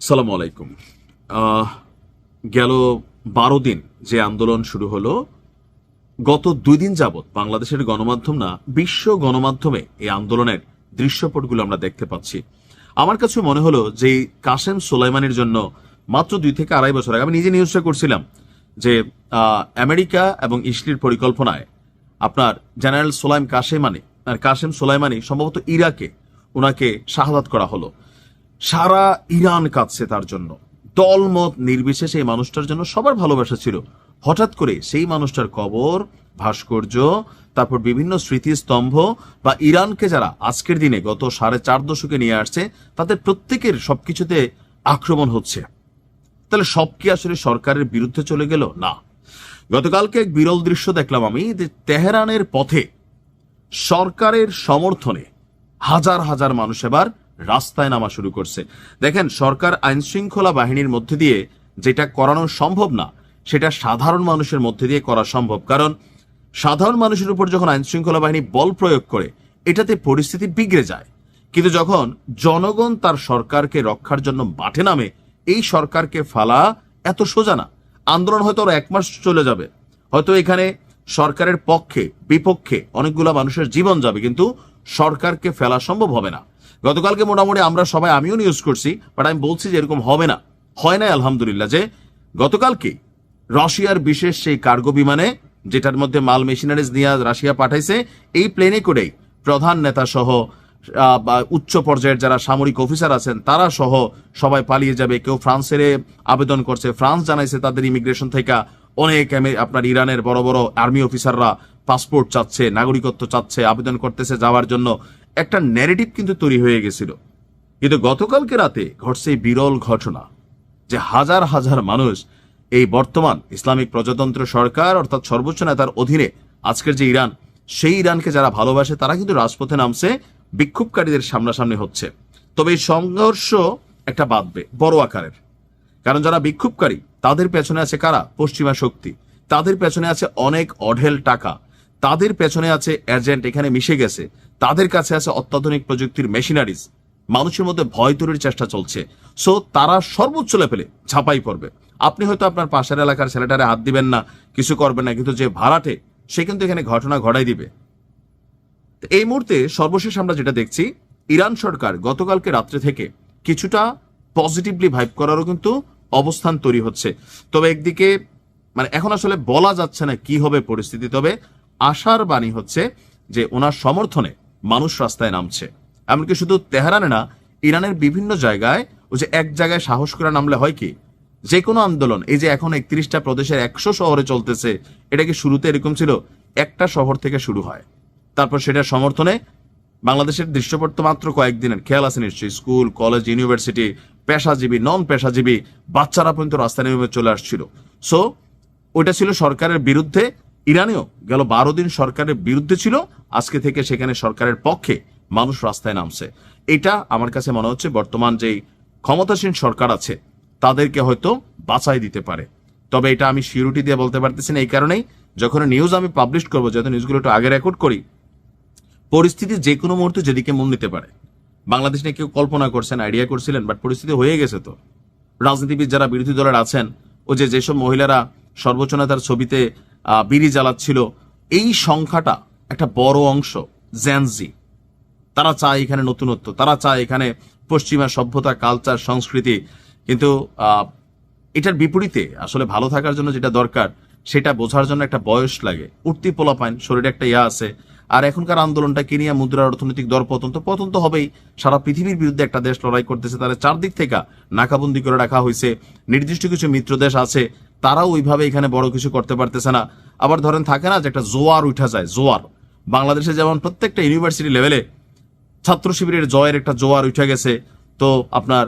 সালাম আলাইকুম। গেল বারো দিন যে আন্দোলন শুরু হলো, গত দুই দিন যাবৎ বাংলাদেশের গণমাধ্যম না, বিশ্ব গণমাধ্যমে এই আন্দোলনের দৃশ্যপটগুলো আমরা দেখতে পাচ্ছি। আমার কাছে মনে হলো যে কাসেম সোলাইমানের জন্য মাত্র দুই থেকে আড়াই বছর আগে আমি নিজে নিউজটা করছিলাম যে আমেরিকা এবং ইসলির পরিকল্পনায় আপনার জেনারেল সোলাইম কাশেমানি আর কাসেম সোলাইমানি সম্ভবত ইরাকে ওনাকে শাহাদাত করা হলো। সারা ইরান কাঁদছে তার জন্য। দলমত নির্বিশেষে এই মানুষটার জন্য সবার ভালোবাসা ছিল। হঠাৎ করে সেই মানুষটার কবর, ভাস্কর্য, তারপর বিভিন্ন স্মৃতিস্তম্ভ বা ইরানকে যারা আজকের দিনে গত সাড়ে চার দশকে নিয়ে আসছে, তাদের প্রত্যেকের সবকিছুতে আক্রমণ হচ্ছে। তাহলে সব কি আসলে সরকারের বিরুদ্ধে চলে গেল? না। গতকালকে এক বিরল দৃশ্য দেখলাম আমি যে তেহরানের পথে সরকারের সমর্থনে হাজার হাজার মানুষ এবার রাস্তায় নামা শুরু করছে। দেখেন, সরকার আইন শৃঙ্খলা বাহিনীর মধ্যে দিয়ে যেটা করানো সম্ভব না, সেটা সাধারণ মানুষের মধ্যে দিয়ে করা সম্ভব। কারণ, সাধারণ মানুষের উপর যখন আইন শৃঙ্খলা বাহিনী বল প্রয়োগ করে, এটাতে পরিস্থিতি বিগড়ে যায়। কিন্তু যখন জনগণ তার সরকারকে রক্ষার জন্য মাঠে নামে, এই সরকারকে ফালা এত সোজা না। আন্দোলন হয়তো আরও এক মাস চলে যাবে। হয়তো এখানে সরকারের পক্ষে, বিপক্ষে অনেকগুলো মানুষের জীবন যাবে, কিন্তু সরকারকে ফেলা সম্ভব হবে না। গতকালকে মোটামুটি আমরা সবাই, আমিও নিউজ করছি বাট আমি বলছি যে এরকম হবে না। হয় না আলহামদুলিল্লাহ, যে গতকালকে রাশিয়ার বিশেষ সেই কার্গো বিমানে, যেটার মধ্যে মাল মেশিনারিজ নিয়ে রাশিয়া পাঠাইছে, এই প্লেনে করেই প্রধান নেতা সহ উচ্চ পর্যায়ের যারা সামরিক অফিসার আছেন, তারা সহ সবাই পালিয়ে যাবে। কেউ ফ্রান্সের আবেদন করছে। ফ্রান্স জানাইছে তাদের ইমিগ্রেশন থেকে অনেক আপনার ইরানের বড় বড় আর্মি অফিসাররা পাসপোর্ট চাচ্ছে, নাগরিকত্ব চাচ্ছে, আবেদন করতেছে যাওয়ার জন্য। একটা ন্যারেটিভ কিন্তু তৈরি হয়ে গেছিল। কিন্তু গতকালকে রাতে ঘটছে বিরল ঘটনা যে হাজার হাজার মানুষ এই বর্তমান ইসলামিক প্রজাতন্ত্র সরকার অর্থাৎ সর্বোচ্চ নেতার অধীনে আজকের যে ইরান, সেই ইরানকে যারা ভালোবাসে, তারা কিন্তু রাজপথে নামছে, বিক্ষোভকারীদের সামনাসামনি হচ্ছে। তবে এই সংঘর্ষ একটা বাঁধবে, বড় আকারের। কারণ যারা বিক্ষোভকারী, তাদের পেছনে আছে কারা? পশ্চিমা শক্তি। তাদের পেছনে আছে অনেক অঢেল টাকা। তাদের পেছনে আছে এজেন্ট এখানে মিশে গেছে। তাদের কাছে আছে অত্যাধুনিক প্রযুক্তির মেশিনারিজ মানুষের মধ্যে ভয় তৈরির চেষ্টা চলছে। সো তারা সর্বোচ্চ লেভেলে ঝাঁপাই পড়বে। আপনি হয়তো আপনার পাশের এলাকার ছেলেটারে হাত দিবেন না, কিছু করবেন না, কিন্তু যে ভাড়াটে, সে কিন্তু এখানে ঘটনা ঘটাই দিবে। এই মুহূর্তে সর্বশেষ আমরা যেটা দেখছি, ইরান সরকার গতকালকে রাত্রে থেকে কিছুটা পজিটিভলি ভাইব করারও কিন্তু অবস্থান তৈরি হচ্ছে। তবে একদিকে মানে এখন আসলে বলা যাচ্ছে না কি হবে পরিস্থিতি, তবে আশার বাণী হচ্ছে যে ওনার সমর্থনে মানুষ রাস্তায় নামছে। এমনকি শুধু তেহরানে না, ইরানের বিভিন্ন জায়গায় ও যে এক জায়গায় সাহস করে নামলে হয় কি? যে কোনো আন্দোলন, এই যে এখন একত্রিশটা প্রদেশের একশো শহরে চলতেছে, এটা কি শুরুতে এরকম ছিল? একটা শহর থেকে শুরু হয়। তারপর সেটার সমর্থনে বাংলাদেশের দৃশ্যপট তো মাত্র কয়েকদিনের, খেয়াল আছে নিশ্চয়ই, স্কুল, কলেজ, ইউনিভার্সিটি, পেশাজীবী, নন পেশাজীবী, বাচ্চারা পর্যন্ত রাস্তায় নেমে চলে আসছিল। সো ওইটা ছিল সরকারের বিরুদ্ধে ইরানেও গেল বারো দিন সরকারের বিরুদ্ধে ছিল, আজকে থেকে সেখানে সরকারের পক্ষে মানুষ রাস্তায় নামছে। এটা আমার কাছে মনে হচ্ছে বর্তমান যেই ক্ষমতাসীন সরকার আছে, তাদেরকে হয়তো বাঁচাই দিতে পারে। তবে এটা আমি সিউরিটি দিয়ে বলতে পারতেছি না এই কারণেই, যখন নিউজ আমি পাবলিশ করব, যেহেতু নিউজগুলো একটু আগে রেকর্ড করি, পরিস্থিতি যে কোনো মুহূর্তে যেদিকে মন নিতে পারে। বাংলাদেশ নিয়ে কেউ কল্পনা করছেন আইডিয়া করছিলেন বাট পরিস্থিতি হয়ে গেছে তো। রাজনীতিবিদ যারা বিরোধী দলের আছেন, ও যে যেসব মহিলারা সর্বোচ্চ নেতার ছবিতে বিড়ি জ্বালাচ্ছিল। এই সংখ্যাটা একটা বড় অংশ জ্যানজি তারা চায় এখানে নতুনত্ব, তারা চায় এখানে পশ্চিমা সভ্যতা কালচার সংস্কৃতি। কিন্তু এটার বিপরীতে আসলে ভালো থাকার জন্য যেটা দরকার, সেটা বোঝার জন্য একটা বয়স লাগে। উঠতি পোলা পাইন শরীরে একটা ইয়া আছে। আর এখনকার আন্দোলনটা কিনিয়া মুদ্রার অর্থনৈতিক দর পতন তো পতন তো হবেই। সারা পৃথিবীর বিরুদ্ধে একটা দেশ লড়াই করতেছে তাদের চারদিক থেকে নাকাবন্দি করে রাখা হয়েছে। নির্দিষ্ট কিছু মিত্র দেশ আছে তারাও ওইভাবে এখানে বড় কিছু করতে পারতেছে না। আবার ধরেন থাকে না যে একটা জোয়ার উঠা যায়, জোয়ার। বাংলাদেশে যেমন প্রত্যেকটা ইউনিভার্সিটি লেভেলে ছাত্র শিবিরের জয়ের একটা জোয়ার উঠে গেছে। তো আপনার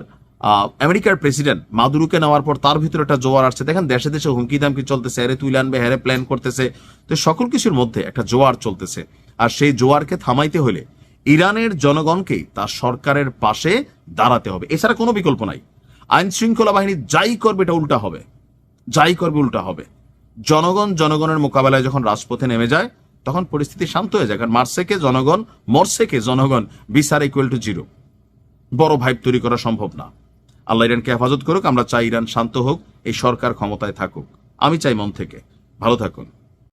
আমেরিকার প্রেসিডেন্ট মাদুরুকে নেওয়ার পর তার ভিতরে একটা জোয়ার আসছে। দেখেন দেশে দেশে হুমকি দামকি চলতেছে আরে তুই আনবে হ্যারে প্ল্যান করতেছে। তো সকল কিছুর মধ্যে একটা জোয়ার চলতেছে। আর সেই জোয়ারকে থামাইতে হলে ইরানের জনগণকেই তার সরকারের পাশে দাঁড়াতে হবে। এছাড়া কোনো বিকল্প নাই। আইন শৃঙ্খলা বাহিনী যাই করবে, এটা উল্টা হবে। যাই করবে, উল্টা হবে। জনগণ জনগণের মোকাবেলায় যখন রাজপথে নেমে যায়, তখন পরিস্থিতি শান্ত হয়ে যায়। কারণ মার্সেকে জনগণ, মর্সেকে জনগণ, বিচার ইকুয়াল টু জিরো বড় ভাইব তৈরি করা সম্ভব না। আল্লাহ ইরানকে হেফাজত করুক, আমরা চাই ইরান শান্ত হোক, এই সরকার ক্ষমতায় থাকুক। আমি চাই মন থেকে। ভালো থাকুন।